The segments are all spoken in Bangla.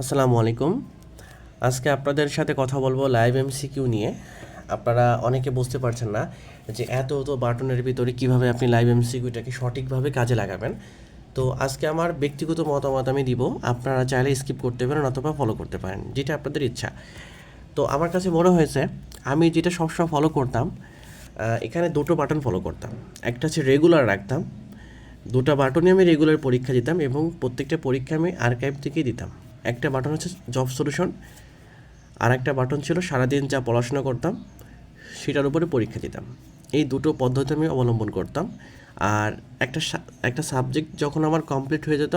আসসালামু আলাইকুম। আজকে আপনাদের সাথে কথা বলব লাইভ এমসিকিউ নিয়ে। আপনারা অনেকে বুঝতে পারছেন না যে এত এত বাটনের ভিতরে কীভাবে আপনি লাইভ এমসিকিউটাকে সঠিকভাবে কাজে লাগাবেন। তো আজকে আমার ব্যক্তিগত মতামত আমি দিব। আপনারা চাইলে স্কিপ করতে পারেন অথবা ফলো করতে পারেন, যেটা আপনাদের ইচ্ছা। তো আমার কাছে মনে হয়েছে, আমি যেটা সবসময় ফলো করতাম এখানে দুটো বাটন ফলো করতাম। একটা হচ্ছে রেগুলার রাখতাম, দুটো বাটনই আমি রেগুলার পরীক্ষা দিতাম এবং প্রত্যেকটা পরীক্ষা আমি আর্কাইভ থেকেই দিতাম। একটা বাটন হচ্ছে জব সলিউশন আর একটা বাটন ছিল সারাদিন যা পড়াশোনা করতাম, সেটার উপরে পরীক্ষা দিতাম। এই দুটো পদ্ধতি আমি অবলম্বন করতাম। আর একটা একটা সাবজেক্ট যখন আমার কমপ্লিট হয়ে যেত,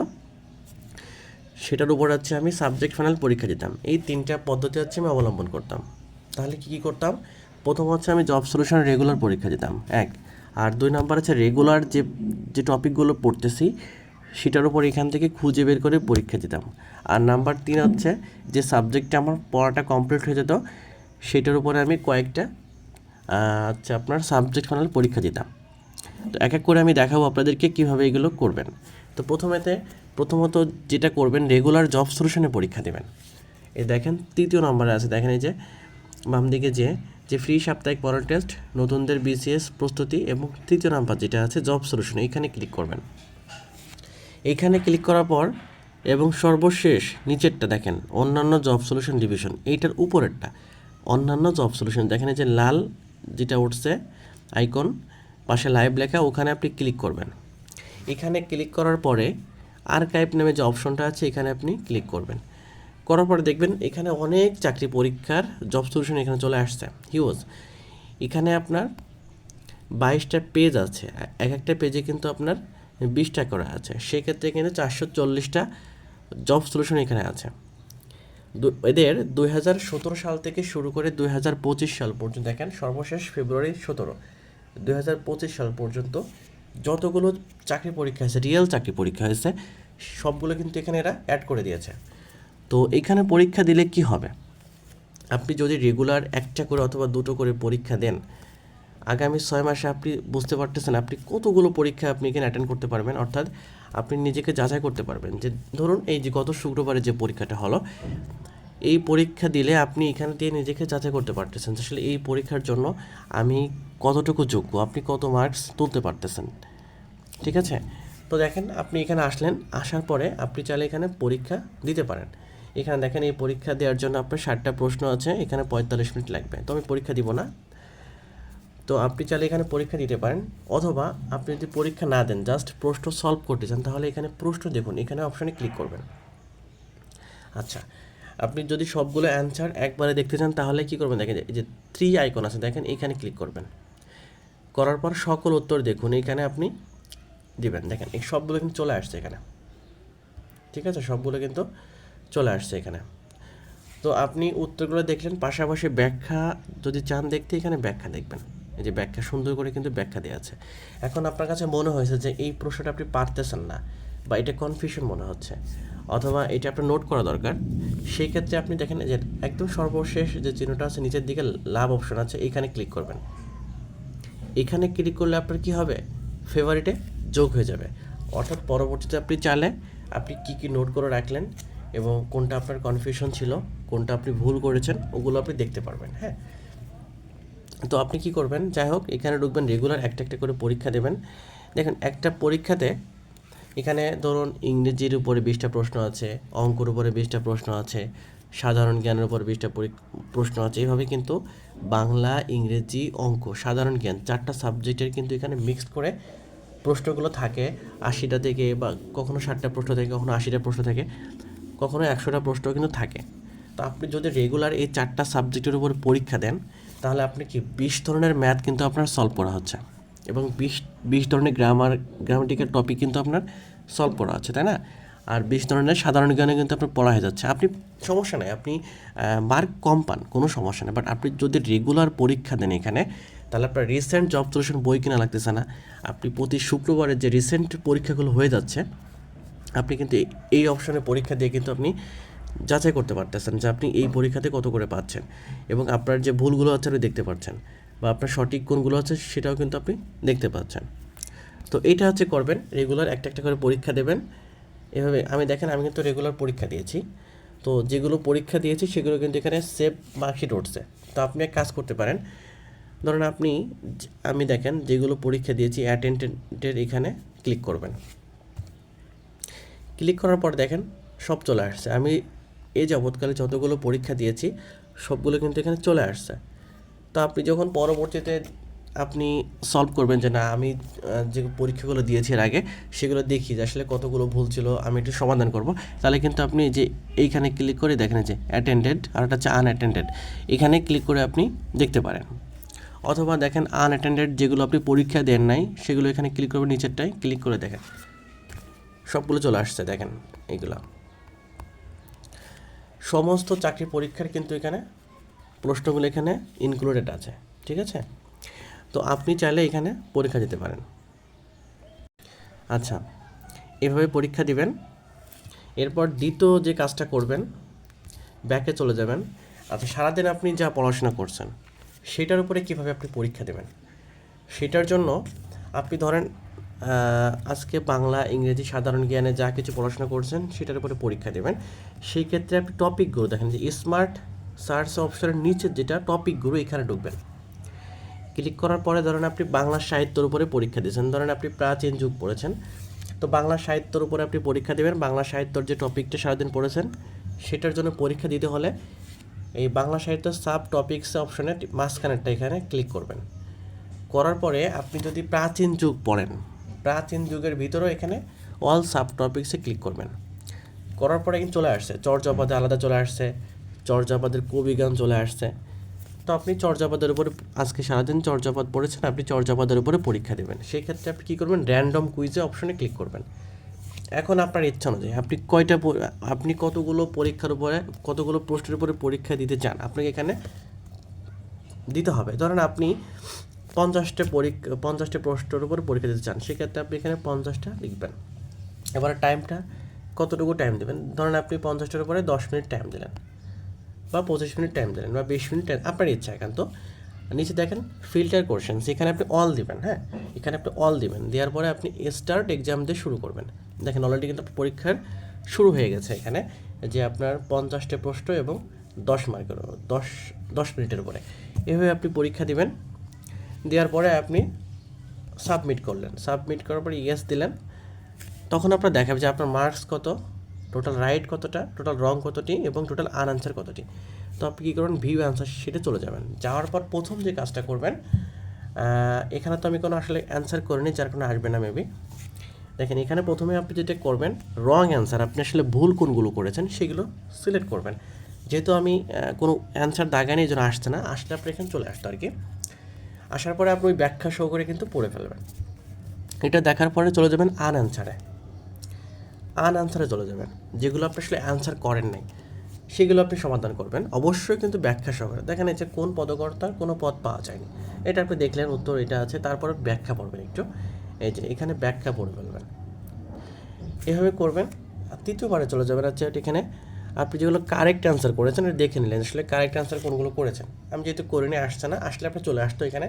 সেটার উপর হচ্ছে আমি সাবজেক্ট ফাইনাল পরীক্ষা দিতাম। এই তিনটা পদ্ধতি হচ্ছে আমি অবলম্বন করতাম। তাহলে কী কী করতাম? প্রথম হচ্ছে আমি জব সলিউশন রেগুলার পরীক্ষা দিতাম, এক। আর দুই নাম্বার হচ্ছে রেগুলার যে যে টপিকগুলো পড়তেছি সেটার উপর এখান থেকে খুঁজে বের করে পরীক্ষা দিতাম। আর নাম্বার তিন হচ্ছে যে সাবজেক্টটা আমার পড়াটা কমপ্লিট হয়ে যেত সেটার উপরে আমি কয়েকটা আহ, হচ্ছে আপনার সাবজেক্ট ফাইনাল পরীক্ষা দিতাম। তো এক এক করে আমি দেখাবো আপনাদেরকে কীভাবে এগুলো করবেন। তো প্রথমেতে প্রথমত যেটা করবেন রেগুলার জব সলিউশনে পরীক্ষা দেবেন। এ দেখেন তৃতীয় নম্বরে আছে দেখেন এই যে বাম দিকে যে যে ফ্রি সাপ্তাহিক পড়ার টেস্ট নতুনদের বিসিএস প্রস্তুতি এবং তৃতীয় নাম্বার যেটা আছে জব সলিউশন এখানে ক্লিক করবেন। এইখানে ক্লিক করার পর এবং সর্বশেষ নিচেরটা দেখেন, অন্যান্য জব সলিউশন ডিভিশন এইটার উপরেরটা। অন্যান্য জব সলিউশন দেখেন যে লাল যেটা উঠছে আইকন পাশে লাইভ লেখা, ওখানে আপনি ক্লিক করবেন। এখানে ক্লিক করার পরে আর্কাইভ নামে যে অপশনটা আছে, এখানে আপনি ক্লিক করবেন। করার পরে দেখবেন এখানে অনেক চাকরি পরীক্ষার জব সলিউশন এখানে চলে আসছে হিউজ এখানে আপনার বাইশটা পেজ আছে, এক একটা পেজে কিন্তু আপনার বিশটা করা আছে। সেক্ষেত্রে কিন্তু চারশো চল্লিশটা জব সলিউশন এখানে আছে। এদের দুই হাজার সতেরো সাল থেকে শুরু করে দুই হাজার পঁচিশ সাল পর্যন্ত দেখেন, সর্বশেষ ফেব্রুয়ারি সতেরো। দুই হাজার পঁচিশ সাল পর্যন্ত যতগুলো চাকরি পরীক্ষা হয়েছে রিয়েল চাকরি পরীক্ষা হয়েছে, সবগুলো কিন্তু এখানে এরা অ্যাড করে দিয়েছে। তো এখানে পরীক্ষা দিলে কি হবে? আপনি যদি রেগুলার একটা করে অথবা দুটো করে পরীক্ষা দেন আগামী ছয় মাসে আপনি বুঝতে পারতেছেন আপনি কতগুলো পরীক্ষা আপনি এখানে অ্যাটেন্ড করতে পারবেন, অর্থাৎ আপনি নিজেকে যাচাই করতে পারবেন যে ধরুন এই যে গত শুক্রবারে যে পরীক্ষাটা হলো, এই পরীক্ষা দিলে আপনি এখানে দিয়ে নিজেকে যাচাই করতে পারতেছেন আসলে এই পরীক্ষার জন্য আমি কতটুকু যোগ্য, আপনি কত মার্কস তুলতে পারতেছেন। ঠিক আছে? তো দেখেন, আপনি এখানে আসলেন, আসার পরে আপনি চাইলে এখানে পরীক্ষা দিতে পারেন। এখানে দেখেন এই পরীক্ষা দেওয়ার জন্য আপনার ষাটটা প্রশ্ন আছে, এখানে পঁয়তাল্লিশ মিনিট লাগবে। তো আমি পরীক্ষা দিব না। তো আপনি চাইলে এখানে পরীক্ষা দিতে পারেন, অথবা আপনি যদি পরীক্ষা না দেন জাস্ট প্রশ্ন সলভ করতে চান, তাহলে এখানে প্রশ্ন দেখুন, এখানে অপশানে ক্লিক করবেন। আচ্ছা আপনি যদি সবগুলো অ্যান্সার একবারে দেখতে চান, তাহলে কি করবেন? দেখেন যে থ্রি আইকন আছে, দেখেন এখানে ক্লিক করবেন। করার পর সকল উত্তর দেখুন, এখানে আপনি দিবেন। দেখেন, এই সবগুলো কিন্তু চলে আসছে এখানে। ঠিক আছে? সবগুলো কিন্তু চলে আসছে এখানে। তো আপনি উত্তরগুলো দেখলেন, পাশাপাশি ব্যাখ্যা যদি চান দেখতে, এখানে ব্যাখ্যা দেখবেন। এই যে ব্যাখ্যা সুন্দর করে কিন্তু ব্যাখ্যা দেওয়া আছে। এখন আপনার কাছে মনে হয়েছে যে এই প্রশ্নটা আপনি পারতেছেন না বা এটা কনফিউশন মনে হচ্ছে, অথবা এটা আপনার নোট করা দরকার। সেই ক্ষেত্রে আপনি দেখেন যে একদম সর্বশেষ যে চিহ্নটা আছে, নিচের দিকে লাভ অপশন আছে, এখানে ক্লিক করবেন। এখানে ক্লিক করলে আপনার কি হবে? ফেভারিটে যোগ হয়ে যাবে। অর্থাৎ পরবর্তীতে আপনি চাইলে আপনি কি কি নোট করে রাখলেন এবং কোনটা আপনার কনফিউশন ছিল, কোনটা আপনি ভুল করেছেন, ওগুলো আপনি দেখতে পারবেন হ্যাঁ? তো আপনি কি করবেন? যাই হোক এখানে ঢুকবেন রেগুলার একটা একটা করে পরীক্ষা দেবেন। দেখেন, একটা পরীক্ষাতে এখানে ধরুন ইংরেজির উপরে বিশটা প্রশ্ন আছে, অঙ্কর উপরে বিশটা প্রশ্ন আছে, সাধারণ জ্ঞানের উপর বিশটা প্রশ্ন আছে। এইভাবে কিন্তু বাংলা, ইংরেজি, অঙ্ক, সাধারণ জ্ঞান চারটা সাবজেক্টের কিন্তু এখানে মিক্সড করে প্রশ্নগুলো থাকে। আশিটা থেকে বা কখনো ষাটটা প্রশ্ন থেকে, কখনো আশিটা প্রশ্ন থাকে, কখনো একশোটা প্রশ্ন কিন্তু থাকে। তো আপনি যদি রেগুলার এই চারটা সাবজেক্টের উপর পরীক্ষা দেন তাহলে আপনি কি বিশ ধরনের ম্যাথ কিন্তু আপনার সলভ করা হচ্ছে। এবং বিশ বিশ ধরনের গ্রামার গ্রামাটিক্যাল টপিক কিন্তু আপনার সলভ করা হচ্ছে, তাই না? আর বিশ ধরনের সাধারণ জ্ঞানে কিন্তু আপনার পড়া হয়ে যাচ্ছে। আপনি, সমস্যা নেই, আপনি মার্ক কম পান, কোনো সমস্যা নেই। বাট আপনি যদি রেগুলার পরীক্ষা দেন এখানে, তাহলে আপনার রিসেন্ট জব সলিউশন বই কিনা লাগতেছে না। আপনি প্রতি শুক্রবারে যে রিসেন্ট পরীক্ষাগুলো হয়ে যাচ্ছে, আপনি কিন্তু এই- এই অপশনে পরীক্ষা দিয়ে কিন্তু আপনি যাচাই করতে পারতেছেন যে আপনি এই পরীক্ষাতে কত করে পাচ্ছেন এবং আপনার যে ভুলগুলো আছে আপনি দেখতে পাচ্ছেন বা আপনার সঠিক কোনগুলো আছে সেটাও কিন্তু আপনি দেখতে পাচ্ছেন। তো এটা হচ্ছে করবেন রেগুলার একটা একটা করে পরীক্ষা দেবেন। এভাবে আমি দেখেন আমি কিন্তু রেগুলার পরীক্ষা দিয়েছি। তো যেগুলো পরীক্ষা দিয়েছি সেগুলো কিন্তু এখানে সেভ মার্কশিট উঠছে। তো আপনি এক কাজ করতে পারেন ধরুন আপনি আমি দেখেন যেগুলো পরীক্ষা দিয়েছি অ্যাটেন্ডেন্টের এখানে ক্লিক করবেন। ক্লিক করার পর দেখেন সব চলে আসছে। আমি এই যাবৎকালে যতগুলো পরীক্ষা দিয়েছি, সবগুলো কিন্তু এখানে চলে আসছে। তো আপনি যখন পরবর্তীতে আপনি সলভ করবেন যে, না, আমি যে পরীক্ষাগুলো দিয়েছি এর আগে, সেগুলো দেখি যে আসলে কতগুলো ভুল ছিল, আমি একটু সমাধান করব। তাহলে কিন্তু আপনি যে এইখানে ক্লিক করে দেখেন যে অ্যাটেন্ডেড আর একটা হচ্ছে আনঅ্যাটেন্ডেড এখানে ক্লিক করে আপনি দেখতে পারেন। অথবা দেখেন আনঅ্যাটেন্ডেড যেগুলো আপনি পরীক্ষা দেন নাই, সেগুলো এখানে ক্লিক করবেন, নিচেরটায় ক্লিক করে দেখেন। সবগুলো চলে আসছে, দেখেন এইগুলো সমস্ত চাকরি পরীক্ষার কিন্তু এখানে প্রশ্নগুলো এখানে ইনক্লুডেড আছে, ঠিক আছে? তো আপনি চাইলে এখানে পরীক্ষা দিতে পারেন। আচ্ছা এভাবে পরীক্ষা দিবেন, এরপর দ্বিতীয় যে কাজটা করবেন ব্যাকে চলে যাবেন। আচ্ছা সারাদিন আপনি যা পড়াশোনা করছেন, সেটার উপরে কীভাবে আপনি পরীক্ষা দেবেন? সেটার জন্য আপনি ধরেন আজকে বাংলা, ইংরেজি, সাধারণ জ্ঞানে যা কিছু পড়াশোনা করছেন সেটার উপরে পরীক্ষা দেবেন। সেই ক্ষেত্রে আপনি টপিকগুলো দেখেন, যে স্মার্ট সার্চ অপশনের নিচে যেটা টপিকগুলো এখানে ঢুকবেন ক্লিক করার পরে ধরেন আপনি বাংলা সাহিত্যের উপরে পরীক্ষা দিয়েছেন। ধরেন আপনি প্রাচীন যুগ পড়েছেন। তো বাংলা সাহিত্যের উপরে আপনি পরীক্ষা দেবেন। বাংলা সাহিত্যর যে টপিকটা সারাদিন পড়েছেন, সেটার জন্য পরীক্ষা দিতে হলে এই বাংলা সাহিত্য সাব টপিকস অপশনে মাঝখানেরটা এখানে ক্লিক করবেন। করার পরে আপনি যদি প্রাচীন যুগ পড়েন প্রাচীন যুগের ভিতরেও এখানে অল সাব টপিক্সে ক্লিক করবেন। করার পরে কিন্তু চলে আসছে, চর্যাপদে আলাদা চলে আসছে, চর্যাপদের কবিগান চলে আসছে। তো আপনি চর্যাপদের উপরে, আজকে সারাদিন চর্যাপদ পড়েছেন, আপনি চর্যাপদের উপরে পরীক্ষা দেবেন। সেই ক্ষেত্রে আপনি কী করবেন? র্যান্ডম কুইজে অপশনে ক্লিক করবেন। এখন আপনার ইচ্ছা অনুযায়ী, আপনি কয়টা আপনি কতগুলো পরীক্ষার উপরে, কতগুলো প্রশ্নের উপরে পরীক্ষা দিতে চান, আপনাকে এখানে দিতে হবে। ধরেন আপনি পঞ্চাশটা পরীক্ষা পঞ্চাশটা প্রশ্নের উপর পরীক্ষা দিতে চান, সেক্ষেত্রে আপনি এখানে পঞ্চাশটা লিখবেন। এবার টাইমটা কতটুকু টাইম দেবেন? ধরেন আপনি পঞ্চাশটার উপরে দশ মিনিট টাইম দিলেন বা পঁচিশ মিনিট টাইম দিলেন বা বিশ মিনিট টাইম আপনার ইচ্ছা একান্ত নিচে দেখেন ফিল্টার কোশ্চেন এখানে আপনি অল দিবেন হ্যাঁ? এখানে আপনি অল দিবেন, দেওয়ার পরে আপনি স্টার্ট এক্সাম দিয়ে শুরু করবেন। দেখেন অলরেডি কিন্তু পরীক্ষার শুরু হয়ে গেছে এখানে, যে আপনার পঞ্চাশটা প্রশ্ন এবং দশ মার্কের দশ দশ মিনিটের উপরে। এভাবে আপনি পরীক্ষা দিবেন দেওয়ার পরে আপনি সাবমিট করলেন। সাবমিট করার পরে ইয়েস দিলেন। তখন আপনার দেখাবে যে আপনার মার্কস কত টোটাল রাইট কতটা টোটাল রং কতটি এবং টোটাল আন আনআনসার কতটি। তো আপনি কী করবেন? ভিউ অ্যান্সার শিটে চলে যাবেন। যাওয়ার পর প্রথম যে কাজটা করবেন এখানে তো আমি কোনো আসলে অ্যান্সার করিনি, যার কোনো আসবে না মেবি দেখেন, এখানে প্রথমে আপনি যেটা করবেন রং অ্যান্সার আপনি আসলে ভুল কোনগুলো করেছেন সেগুলো সিলেক্ট করবেন। যেহেতু আমি কোনো অ্যান্সার দাগানি এই জন্য আসছে না, আসলে আপনি এখানে চলে আসতো আর কি। আসার পরে আপনি ওই ব্যাখ্যা সহ করে কিন্তু পড়ে ফেলবেন। এটা দেখার পরে চলে যাবেন আন অ্যান্সারে আন অ্যান্সারে চলে যাবেন। যেগুলো আপনি আসলে অ্যান্সার করেন নাই, সেগুলো আপনি সমাধান করবেন। অবশ্যই কিন্তু ব্যাখ্যা সহকারে দেখেন এই যে কোন পদকর্তার কোনো পদ পাওয়া যায়নি। এটা আপনি দেখলেন, উত্তর এটা আছে, তারপরে ব্যাখ্যা পড়বেন একটু। এই যে এখানে ব্যাখ্যা পড়ে ফেলবেন। এভাবে করবেন। তৃতীয়বারে চলে যাবেন হচ্ছে এখানে আপনি যেগুলো কারেক্ট অ্যান্সার করেছেন দেখে নিলেন আসলে কারেক্ট অ্যান্সার কোনগুলো করেছেন। আমি যেহেতু করে নিয়ে আসছে না, আসলে আপনি চলে আসতো এখানে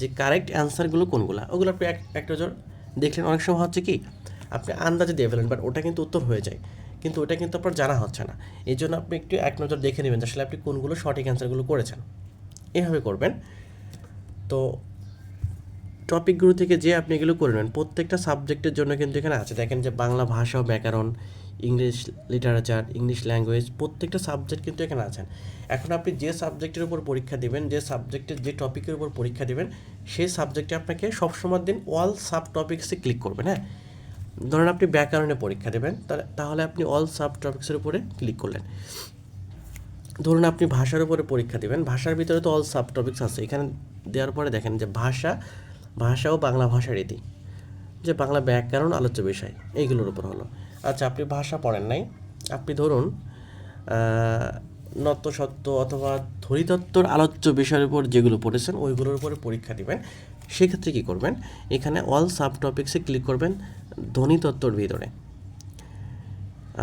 যে কারেক্ট অ্যান্সারগুলো কোনগুলো। ওগুলো আপনি এক এক নজর দেখলেন, অনেক সময় হচ্ছে কি, আপনি আন্দাজে দিয়ে ফেলেন বাট ওটা কিন্তু উত্তর হয়ে যায়। কিন্তু ওটা কিন্তু আপনার জানা হচ্ছে না। এই জন্য আপনি একটু এক নজর দেখে নেবেন আসলে আপনি কোনগুলো সঠিক অ্যান্সারগুলো করেছেন। এভাবে করবেন। তো টপিকগুলো থেকে যে আপনি এগুলো করে নেন প্রত্যেকটা সাবজেক্টের জন্য কিন্তু এখানে আছে। দেখেন যে বাংলা ভাষা ব্যাকরণ ইংলিশ লিটারেচার, ইংলিশ ল্যাঙ্গুয়েজ প্রত্যেকটা সাবজেক্ট কিন্তু এখানে আছেন। এখন আপনি যে সাবজেক্টের উপর পরীক্ষা দিবেন, যে সাবজেক্টের যে টপিকের উপর পরীক্ষা দেবেন, সেই সাবজেক্টে আপনাকে সবসময় দিন অল সাব টপিক্সে ক্লিক করবেন হ্যাঁ? ধরেন আপনি ব্যাকরণে পরীক্ষা দেবেন তাহলে আপনি অল সাব টপিক্সের উপরে ক্লিক করলেন। ধরুন আপনি ভাষার উপরে পরীক্ষা দেবেন, ভাষার ভিতরে তো অল সাব টপিক্স আছে। এখানে দেওয়ার পরে দেখেন যে ভাষা ভাষা ও বাংলা ভাষা রীতি, যে বাংলা ব্যাকরণ, আলোচ্য বিষয়, এইগুলোর উপর হলো। আচ্ছা আপনি ভাষা পড়েন নাই। আপনি ধরুন সত্য অথবা ধরিতত্ত্বর আলোচ্য বিষয়ের উপর যেগুলো পড়েছেন, ওইগুলোর উপরে পরীক্ষা দিবেন। সেক্ষেত্রে কী করবেন? এখানে অল সাব টপিক্সে ক্লিক করবেন ধ্বনিতত্ত্বর ভিতরে।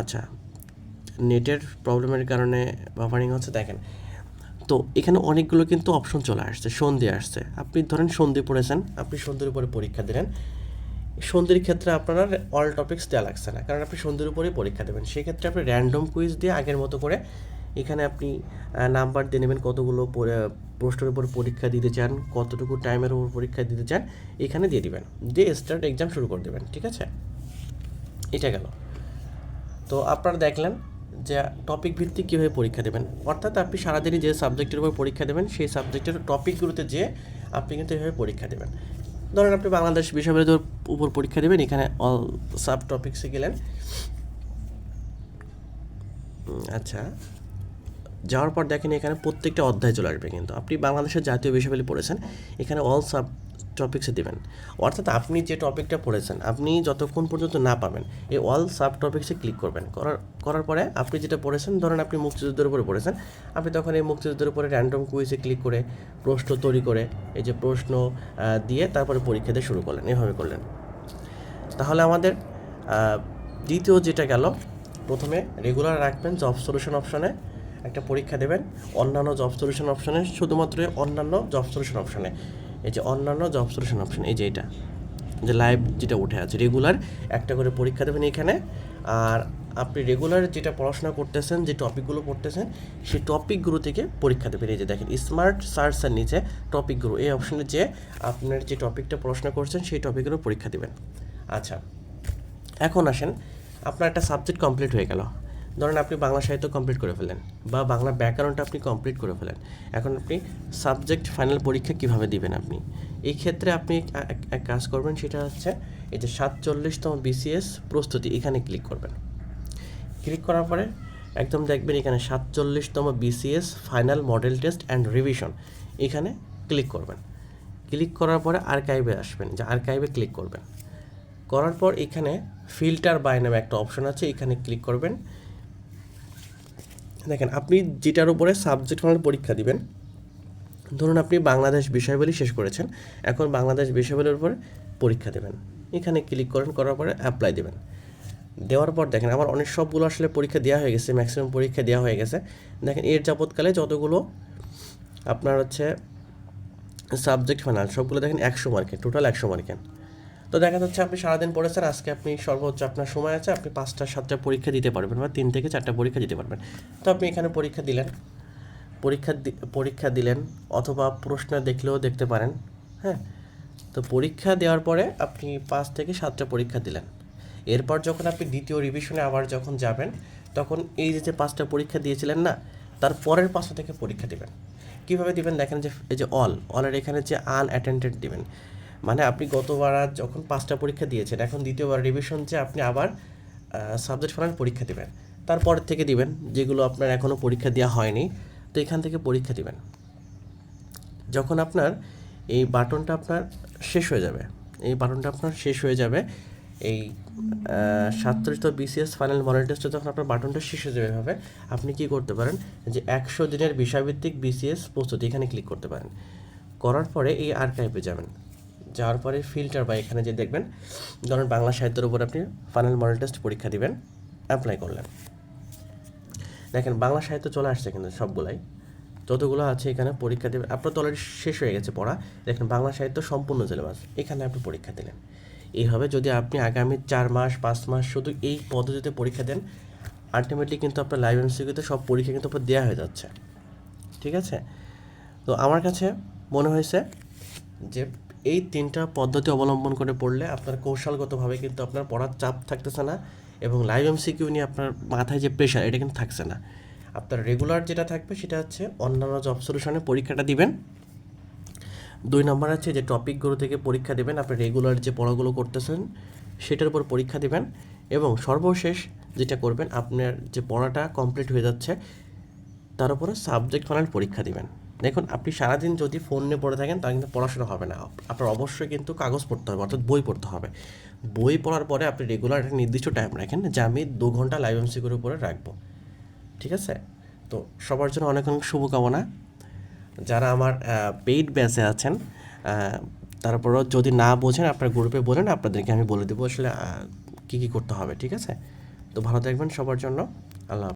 আচ্ছা নেটের প্রবলেমের কারণে বাফারিং হচ্ছে, দেখেন। তো এখানে অনেকগুলো কিন্তু অপশন চলে আসছে, সন্ধি আসছে। আপনি ধরেন সন্ধি পড়েছেন, আপনি সন্ধির উপরে পরীক্ষা দিলেন। সন্ধির ক্ষেত্রে আপনারা অল টপিক্স দেওয়া লাগছে না। কারণ আপনি সন্ধির উপরেই পরীক্ষা দেবেন। সেক্ষেত্রে আপনি র্যান্ডম কুইজ দিয়ে আগের মতো করে এখানে আপনি নাম্বার দিয়ে নেবেন কতগুলো পরে- প্রশ্নের উপর পরীক্ষা দিতে চান, কতটুকু টাইমের উপর পরীক্ষা দিতে চান, এখানে দিয়ে দিবেন। দিয়ে স্টার্ট এক্সাম শুরু করে দেবেন, ঠিক আছে? এটা গেল। তো আপনারা দেখলেন যে টপিক ভিত্তিক কীভাবে পরীক্ষা দেবেন। অর্থাৎ আপনি সারাদিনই যে সাবজেক্টের উপর পরীক্ষা দেবেন, সেই সাবজেক্টের টপিকগুলোতে যে আপনি কিন্তু এভাবে পরীক্ষা দেবেন। ধরেন আপনি বাংলাদেশ বিশ্ববিদ্যালয়ের উপর পরীক্ষা দেবেন এখানে অল সাব টপিক্সে গেলেন। আচ্ছা। যাওয়ার পর দেখেন এখানে প্রত্যেকটা অধ্যায় চলে আসবে কিন্তু। আপনি বাংলাদেশের জাতীয় বিশ্ববিদ্যালয় পড়েছেন, এখানে অল সাব টপিক্সে দেবেন। অর্থাৎ আপনি যে টপিকটা পড়েছেন, আপনি যতক্ষণ পর্যন্ত না পাবেন, এই অল সাব টপিক্সে ক্লিক করবেন। করার করার পরে আপনি যেটা পড়েছেন, ধরেন আপনি মুক্তিযুদ্ধের উপরে পড়েছেন, আপনি তখন এই মুক্তিযুদ্ধের উপরে র্যান্ডম কুইজে ক্লিক করে প্রশ্ন তৈরি করে, এই যে প্রশ্ন দিয়ে তারপরে পরীক্ষা দিয়ে শুরু করলেন, এভাবে করলেন। তাহলে আমাদের দ্বিতীয় যেটা গেল, প্রথমে রেগুলার রাখবেন জব সলিউশন অপশনে একটা পরীক্ষা দেবেন। অন্যান্য জব সলিউশন অপশানে শুধুমাত্র অন্যান্য জব সলিউশন অপশনে এই যে অন্যান্য জব সলিউশন অপশন এই যে এটা। যে লাইভ যেটা উঠে আছে রেগুলার একটা করে পরীক্ষা দেবেন এখানে। আর আপনি রেগুলার যেটা পড়াশোনা করতেছেন, যে টপিকগুলো পড়তেছেন, সেই টপিকগুলো থেকে পরীক্ষা দেবেন। এই যে দেখেন স্মার্ট সার্চের নিচে টপিকগুলো এই অপশানে যে আপনার যে টপিকটা পড়াশোনা করছেন, সেই টপিকগুলো পরীক্ষা দেবেন। আচ্ছা এখন আসেন, আপনার একটা সাবজেক্ট কমপ্লিট হয়ে গেল। ধরেন আপনি বাংলা সাহিত্য কমপ্লিট করে ফেলেন বা বাংলা ব্যাকরণটা আপনি কমপ্লিট করে ফেলেন। এখন আপনি সাবজেক্ট ফাইনাল পরীক্ষা কীভাবে দিবেন আপনি? এই ক্ষেত্রে আপনি এক- কাজ করবেন, সেটা হচ্ছে এই যে সাতচল্লিশতম বিসিএস প্রস্তুতি, এখানে ক্লিক করবেন। ক্লিক করার পরে একদম দেখবেন এখানে সাতচল্লিশতম BCS final model test and revision এখানে ক্লিক করবেন। ক্লিক করার পরে আর্কাইভে আসবেন, যে আর্কাইভে ক্লিক করবেন। করার পর এখানে ফিল্টার বাই নামে একটা অপশন আছে, এখানে ক্লিক করবেন। দেখেন, আপনি যেটার উপরে সাবজেক্ট ফাইনাল পরীক্ষা দিবেন, ধরুন আপনি বাংলাদেশ বিষয়বলী শেষ করেছেন, এখন বাংলাদেশ বিষয়বলীর উপরে পরীক্ষা দেবেন। এখানে ক্লিক করেন, করার পরে অ্যাপ্লাই দেবেন। দেওয়ার পর দেখেন আমার অনেক সবগুলো আসলে পরীক্ষা দেওয়া হয়ে গেছে ম্যাক্সিমাম পরীক্ষা দেওয়া হয়ে গেছে। দেখেন, এর যাবৎকালে যতগুলো আপনার হচ্ছে সাবজেক্ট ফাইনাল সবগুলো দেখেন একশো মার্কের টোটাল একশো মার্কের তো দেখা যাচ্ছে আপনি সারাদিন পড়েছেন আজকে আপনি সর্বোচ্চ আপনার সময় আছে, আপনি পাঁচটা, সাতটা পরীক্ষা দিতে পারবেন বা তিন থেকে চারটা পরীক্ষা দিতে পারবেন। তো আপনি এখানে পরীক্ষা দিলেন, পরীক্ষা পরীক্ষা দিলেন, অথবা প্রশ্ন দেখলেও দেখতে পারেন হ্যাঁ? তো পরীক্ষা দেওয়ার পরে আপনি পাঁচ থেকে সাতটা পরীক্ষা দিলেন। এরপর যখন আপনি দ্বিতীয় রিভিশনে আবার যখন যাবেন, তখন এই যে পাঁচটা পরীক্ষা দিয়েছিলেন না, তার পরের পাঁচটা থেকে পরীক্ষা দিবেন। কীভাবে দিবেন? দেখেন যে, এই যে অল অলের এখানে যে আন আনঅ্যাটেন্ডেড দিবেন। মানে আপনি গতবার আর যখন পাঁচটা পরীক্ষা দিয়েছেন, এখন দ্বিতীয়বার রিভিশন যে আপনি আবার সাবজেক্ট ফাইনাল পরীক্ষা দেবেন। তারপরের থেকে দিবেন, যেগুলো আপনার এখনও পরীক্ষা দেওয়া হয়নি, তো এখান থেকে পরীক্ষা দিবেন। যখন আপনার এই বাটনটা আপনার শেষ হয়ে যাবে, এই বাটনটা আপনার শেষ হয়ে যাবে, এই সাতত্রিশতম বিসিএস ফাইনাল মডেল টেস্টে যখন আপনার বাটনটা শেষ হয়ে যাবে এভাবে, আপনি কি করতে পারেন যে একশো দিনের বিষয়ভিত্তিক বিসিএস প্রস্তুতি এখানে ক্লিক করতে পারেন। করার পরে এই আর্কাইভে যাবেন। যাওয়ার পরে ফিল্টার বা এখানে যে দেখবেন, ধরেন বাংলা সাহিত্যের উপর আপনি ফাইনাল মডেল টেস্ট পরীক্ষা দিবেন অ্যাপ্লাই করলেন। দেখেন, বাংলা সাহিত্য চলে আসছে কিন্তু সবগুলাই। যতগুলো আছে এখানে পরীক্ষা দেবেন আপনার তো অলরেডি শেষ হয়ে গেছে পড়া। দেখেন, বাংলা সাহিত্য সম্পূর্ণ সিলেবাস এখানে আপনি পরীক্ষা দিলেন। এইভাবে যদি আপনি আগামী চার মাস, পাঁচ মাস শুধু এই পদ্ধতিতে পরীক্ষা দেন আলটিমেটলি কিন্তু আপনার লাইভ এমসিকিউতে সব পরীক্ষা কিন্তু আপনার দেওয়া হয়ে যাচ্ছে। ঠিক আছে? তো আমার কাছে মনে হয়েছে যে এই তিনটা পদ্ধতি অবলম্বন করে পড়লে আপনার কৌশলগতভাবে কিন্তু আপনার পড়ার চাপ থাকতেছে না এবং লাইভ এমসিকিউ নিয়ে আপনার মাথায় যে প্রেশার এটা কিন্তু থাকছে না। আপনার রেগুলার যেটা থাকবে সেটা হচ্ছে অন্যান্য জব সলিউশনে পরীক্ষাটা দিবেন। দুই নম্বর আছে যে টপিকগুলো থেকে পরীক্ষা দেবেন, আপনি রেগুলার যে পড়াগুলো করতেছেন, সেটার উপর পরীক্ষা দেবেন এবং সর্বশেষ যেটা করবেন, আপনার যে পড়াটা কমপ্লিট হয়ে যাচ্ছে, তার উপরে সাবজেক্ট ফাইনাল পরীক্ষা দিবেন। দেখুন, আপনি সারাদিন যদি ফোন নিয়ে পড়ে থাকেন, তাহলে কিন্তু পড়াশোনা হবে না। আপনার অবশ্যই কিন্তু কাগজ পড়তে হবে, অর্থাৎ বই পড়তে হবে। বই পড়ার পরে আপনি রেগুলার একটা নির্দিষ্ট টাইম রাখেন, যে আমি দু ঘণ্টা লাইভ এমসিকিউর উপরে রাখব। ঠিক আছে? তো সবার জন্য অনেক অনেক শুভকামনা। যারা আমার পেইড ব্যাচে আছেন তারপরও যদি না বোঝেন, আপনার গ্রুপে বলেন, আপনাদেরকে আমি বলে দেবো আসলে কী কী করতে হবে। ঠিক আছে? তো ভালো থাকবেন সবার জন্য। আল্লাহ।